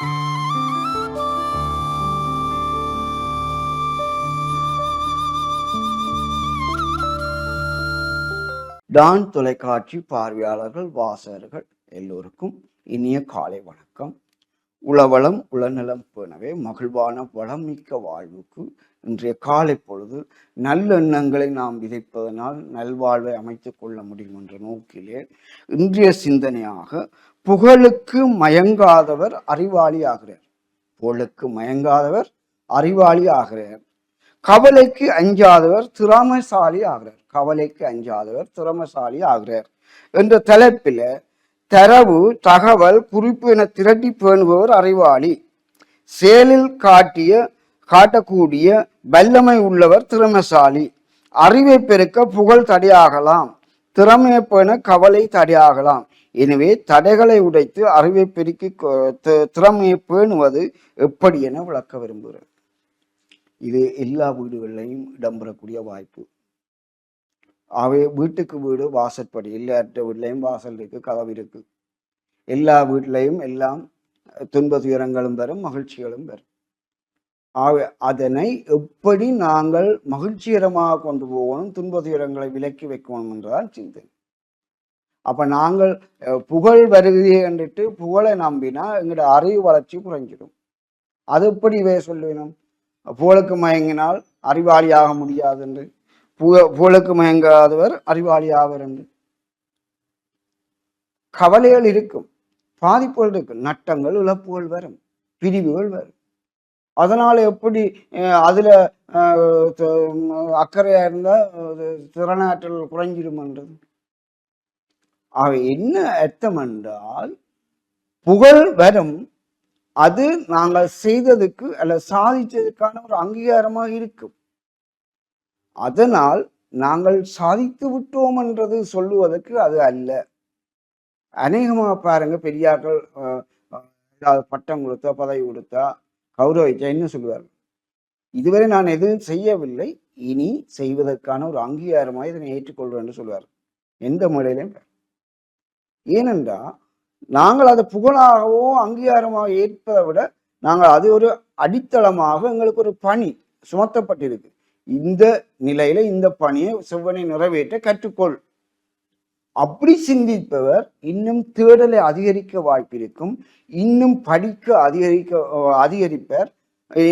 Don தொலைக்காட்சி பார்வையாளர்கள் வாசகர்கள் எல்லோருக்கும் இனிய காலை வணக்கம். உளவளம் உளநலம் போனவே மகிழ்வான வளமிக்க வாழ்வுக்கு இன்றைய காலை பொழுது நல்லெண்ணங்களை நாம் விதைப்பதனால் நல்வாழ்வை அமைத்து கொள்ள முடியும் என்ற நோக்கிலே இன்றைய சிந்தனையாக புகழுக்கு மயங்காதவர் அறிவாளி ஆகிறார் புகழுக்கு மயங்காதவர் அறிவாளி ஆகிறார் கவலைக்கு அஞ்சாதவர் திறமைசாலி ஆகிறார் கவலைக்கு அஞ்சாதவர் திறமைசாலி ஆகிறார் என்ற தலைப்பில் தரவு தகவல் குறிப்பு என திரட்டி பேணுபவர் அறிவாளி. செயலில் காட்டிய காட்டக்கூடிய வல்லமை உள்ளவர் திறமசாலி. அறிவை பெருக்க புகழ் தடையாகலாம். திறமையை பேண கவலை தடையாகலாம். எனவே தடைகளை உடைத்து அறிவை பெருக்கி கொ- திறமையை பேணுவது எப்படி என விளக்க விரும்புகிறேன் இது எல்லா வீடுகளிலையும் இடம்பெறக்கூடிய வாய்ப்பு. அவை வீட்டுக்கு வீடு வாசற்படி. எல்லாற்ற வீட்லையும் வாசல் இருக்கு கதவு இருக்கு. எல்லா வீட்டிலையும் எல்லாம் துன்ப துயரங்களும் வரும் மகிழ்ச்சிகளும் வரும். ஆக அதனை எப்படி நாங்கள் மகிழ்ச்சிகரமாக கொண்டு போகணும் துன்ப துயரங்களை விலக்கி வைக்கணும் என்றுதான் சிந்தனை அப்ப நாங்கள் புகழ் வருகிறே என்றிட்டு புகழை நம்பினா எங்களோட அறிவு வளர்ச்சி குறைஞ்சிடும். அது எப்படி இவை சொல்லுவேணும் புகழுக்கு மயங்கினால் அறிவாளியாக முடியாது என்று. புக புகழுக்கு மயங்காதவர் அறிவாளியாவர் என்று. கவலைகள் இருக்கும். பாதிப்புகள் இருக்கும். நட்டங்கள் இழப்புகள் வரும். பிரிவுகள் வரும். அதனால எப்படி அதில் அதுல அஹ், அக்கறையா இருந்தா அது திறனாற்றல் குறைஞ்சிருமன்றது அவை என்ன அர்த்தம் என்றால் புகழ் வரும். அது நாங்கள் செய்ததுக்கு அல்ல சாதித்ததுக்கான ஒரு அங்கீகாரமாக இருக்கும். அதனால் நாங்கள் சாதித்து விட்டோம் என்றது சொல்லுவதற்கு அது அல்ல. அநேகமாக பாருங்க பெரியார்கள் ஏதாவது பட்டம் கொடுத்தா பதவி கொடுத்தா கௌரவிச்சேன்னு என்ன சொல்லுவார் இதுவரை நான் எதுவும் செய்யவில்லை. இனி செய்வதற்கான ஒரு அங்கீகாரமாக இதனை ஏற்றுக்கொள்வேன் என்று சொல்வார் எந்த முறையிலும் ஏனென்றால் நாங்கள் அதை புகழாகவோ அங்கீகாரமாக ஏற்பதை விட நாங்கள் அது ஒரு அடித்தளமாக எங்களுக்கு ஒரு பணி சுமத்தப்பட்டிருக்கு. இந்த நிலையில இந்த பணியை செவ்வனை நிறைவேற்ற கற்றுக்கொள் அப்படி சிந்திப்பவர் இன்னும் தேடலை அதிகரிக்க வாய்ப்பிருக்கும். இன்னும் படிக்க அதிகரிக்க அதிகரிப்பர்.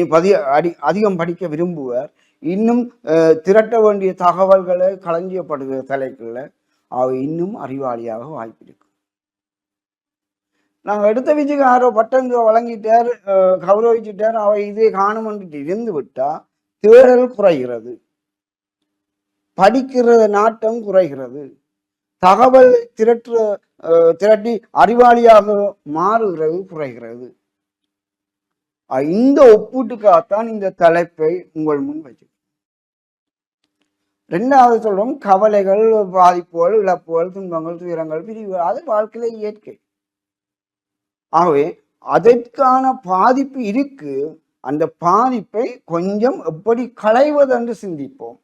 பதிய அடி அதிகம் படிக்க விரும்புவர். இன்னும் அஹ், திரட்ட வேண்டிய தகவல்களை களஞ்சியப்படுகிற தலைக்குள்ள அவர் இன்னும் அறிவாளியாக வாய்ப்பிருக்கும். நாங்கள் எடுத்த வச்சுக்க யாரோ பட்டம் வழங்கிட்டார் கௌரவிச்சுட்டார். அவை இதே காணுமென்று இருந்து விட்டா தேடல் குறைகிறது. படிக்கிற நாட்டம் குறைகிறது. தகவல் திரட்டு திரட்டி அறிவாளியாக மாறுகிறது குறைகிறது. இந்த ஒப்பீட்டுக்காகத்தான் இந்த தலைப்பை உங்கள் முன் வச்சு ரெண்டாவது சொல்றோம் கவலைகள் பாதிப்புகள் இழப்புகள் துன்பங்கள் துயரங்கள் பிரிவுகள் அது வாழ்க்கையில இயற்கை. ஆகவே அதற்கான பாதிப்பு இருக்கு அந்த பாதிப்பை கொஞ்சம் எப்படி களைவது என்று சிந்திப்போம்.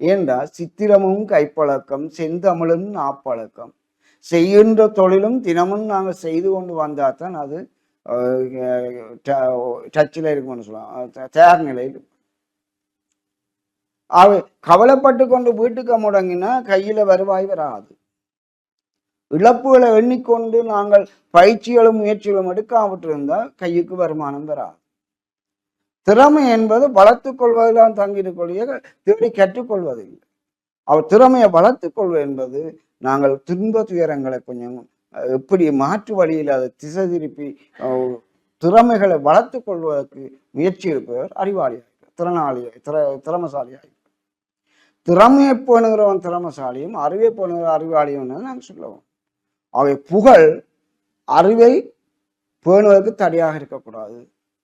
ஏண்டா சித்திரமும் கைப்பழக்கம் செந்தமிழும் நாப்பழக்கம். செய்கின்ற தொழிலும் தினமும் நாங்கள் செய்து கொண்டு வந்தால் தான் அது டச்சில் இருக்கும்னு சொல்லலாம். தயார் நிலையில். இருக்கும். கவலைப்பட்டு கொண்டு வீட்டுக்கு முடங்கினா கையில் வருவாய் வராது. இழப்புகளை எண்ணிக்கொண்டு நாங்கள் பயிற்சிகளும் முயற்சிகளும் எடுக்காவிட்டிருந்தால் கையுக்கு வருமானம் வராது. திறமை என்பது வளர்த்துக் கொள்வதில்தான் தங்கியிருக்கூடிய தேடி கற்றுக்கொள்வதில்லை. அவர் திறமையை வளர்த்துக் கொள்வது என்பது நாங்கள் துன்ப துயரங்களை கொஞ்சம் எப்படி மாற்று வழியில் அதை திசை திருப்பி திறமைகளை வளர்த்து கொள்வதற்கு முயற்சி இருப்பவர் அறிவாளியாக திறனாளியாக திற திறமசாலியாக திறமையை போனுகிறவன் திறமசாலியும் அறிவை போனுகிற அறிவாளியும் நாங்கள் சொல்லுவோம். அவை புகழ் அறிவை பேணுவதற்கு தடையாக இருக்கக்கூடாது.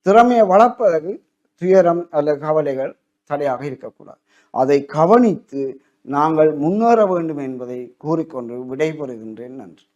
திறமையை வளர்ப்பதற்கு துயரம் அல்லது கவலைகள் தடையாக இருக்கக்கூடாது. அதை கவனித்து நாங்கள் முன்னேற வேண்டும் என்பதை கூறிக்கொண்டு விடைபெறுகின்றேன். நன்றி.